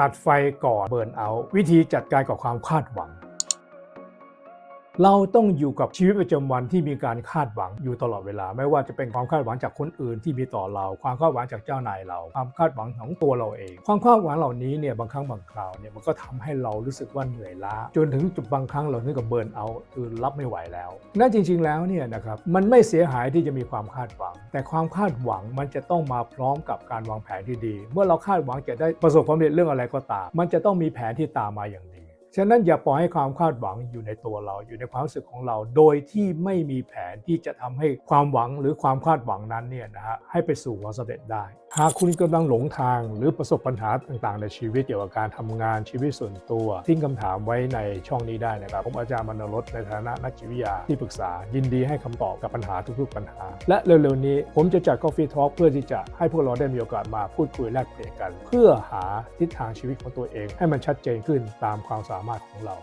ตัดไฟก่อนเบิร์นเอา วิธีจัดการกับความคาดหวัง เราต้องอยู่กับชีวิตประจำวันที่มีการคาดหวังอยู่ตลอดเวลา ไม่ว่าจะเป็นความคาดหวังจากคนอื่นที่มีต่อเรา ความคาดหวังจากเจ้านายเรา ความคาดหวังของตัวเราเอง ความคาดหวังเหล่านี้เนี่ยบางครั้งบางคราวเนี่ยมันก็ทำให้เรารู้สึกว่าเหนื่อยล้า จนถึงจุดบางครั้งเราถึงกับเบิร์นเอาคือรับไม่ไหวแล้วนั่นจริง ๆ แล้วเนี่ยนะครับมันไม่เสียหายที่จะมีความคาดหวัง แต่ความคาดหวังมันจะต้องมาพร้อมกับการวางแผนที่ดี เมื่อเราคาดหวังจะได้ประสบความสำเร็จเรื่องอะไรก็ตาม มันจะต้องมีแผนที่ตามมาอย่าง ฉะนั้นอย่าปล่อยให้ความคาดหวังอยู่ในตัวเราอยู่ในความรู้สึกของเรา โดยที่ไม่มีแผนที่จะทำให้ความหวังหรือความคาดหวังนั้นเนี่ยนะฮะให้ไปสู่ความสำเร็จได้หากคุณกำลังหลงทางหรือประสบปัญหาต่างๆ ในชีวิตเกี่ยวกับการทำงานชีวิตส่วนตัว ทิ้งคำถามไว้ในช่องนี้ได้นะครับผมอาจารย์มนรสในฐานะนักจิตวิทยาที่ปรึกษา ยินดีให้คำตอบกับปัญหาทุกๆปัญหา และเร็วๆนี้ผมจะจัด Coffee Talk เพื่อที่จะให้พวกเราได้มีโอกาสมาพูดคุยแลกเปลี่ยนกัน เพื่อหาทิศทางชีวิตของตัวเอง ให้มันชัดเจนขึ้นตามความสามารถของเรา